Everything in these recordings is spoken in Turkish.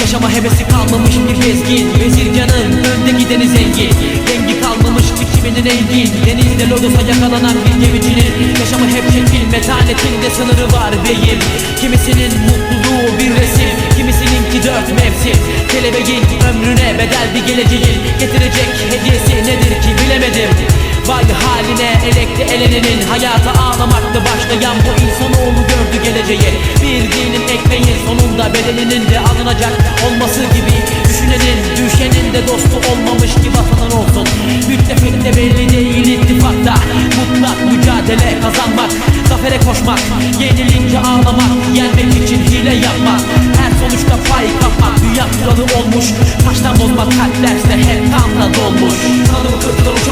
Yaşama hevesi kalmamış bir gezgin. Vezir canın önde gideni zengin Dengi kalmamış biçiminin engin. Denizde lodosa yakalanan bir gemicinin. Yaşamı hep şekil metanetinde sınırı var beyim Kimisinin mutluluğu bir resim. Kimisininki dört mevsim. Kelebeğin ömrüne bedel bir geleceğin. Getirecek Vay haline elekte elenenin Hayata ağlamakta başlayan bu insanoğlu gördü geleceği. Bir dinin ekmeğin sonunda bedeninin de alınacak olması gibi Düşünenin düşenin de dostu olmamış ki vatanın olsun. Müttefik de belli değil ittifakta Mutlak mücadele kazanmak Zafere koşmak Yenilince ağlamak Yenmek için hile yapmak Her sonuçta pay kapmak Dünya kuralı olmuş Taştan bozmak kalp derste hep kanla dolmuş. Kanadımı kırdılar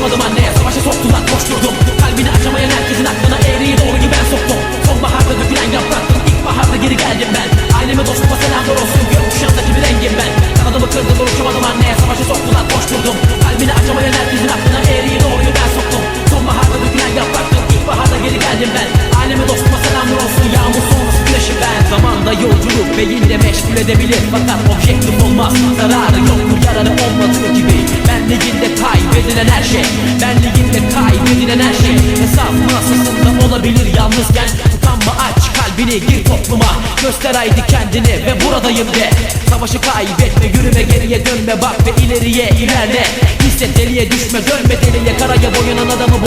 Geldim ben. Aileme dostuma selamlar olsun. Yağmur sonrası güneşim ben. Zamanda yolculuk beyinde meşgul edebilir. Fakat objektif olmaz. Zararı yoktur yararı olmadığı gibi. Benliğinde kaybedilen her şey. Benliğinde kaybedilen her şey. Hesap masasında olabilir yalnızken. Utanma aç kalbini gir topluma. Göster haydi kendini ve buradayım de. Savaşı kaybetme yürüme geriye dönme. Bak ve ileriye ilerle. Hisset deliye düşme dönme deliye. Karaya boyanan adamı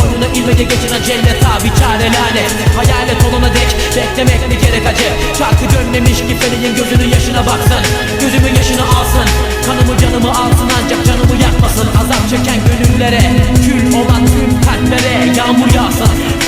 boynuna ilmece geçin acelle tabi çare lanet Hayalet olana dek beklemek ne gerek acı? Çarkı dönmemiş ki feleğin gözünün yaşına baksın. Gözümün yaşını alsın. Kanımı canımı alsın ancak canımı yakmasın. Azap çeken gönüllere Kül olan tüm kalplere Yağmur yağsın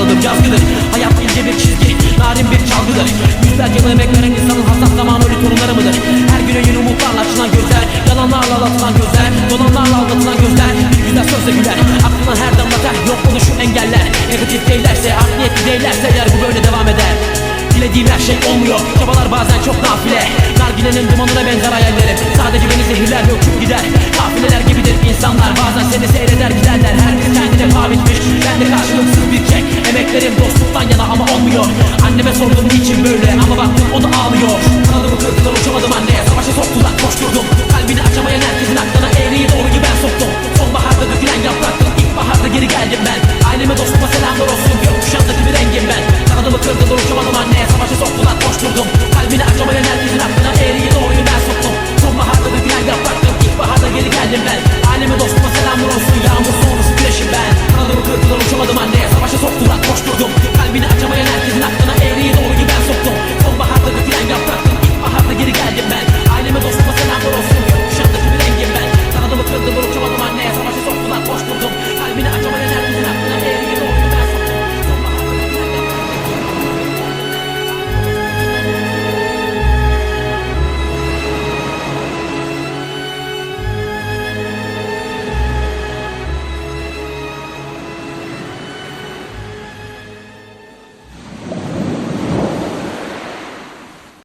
Bağlıdır yazgıdır Hayat ince bir çizgi Narin bir çalgıdır Yüzlerce yıl emek veren insanın hassas zamanı ölü torunları mıdır? Her güne yeni umutlarla açılan gözler Yalanlarla aldatılan gözler Dolanlarla aldatılan gözler. Bir güzel sözle güler Aklına her damla ter. Yok olur şu engeller Negatif değillerse art niyetli değillerse eğer bu böyle devam eder. Dilediğim her şey olmuyor Çabalar bazen çok nafile. Nargilenin dumanına benzer hayallerim. Sadece beni zehirler ve uçup gider. Kafileler gibidir insanlar Bazen seni seyreder giderler Herkes paha bitmiş Ben de karşılıksız bir çek Emeklerim dostluktan yana ama olmuyor. Anneme sordum niçin böyle? Ama ağlıyor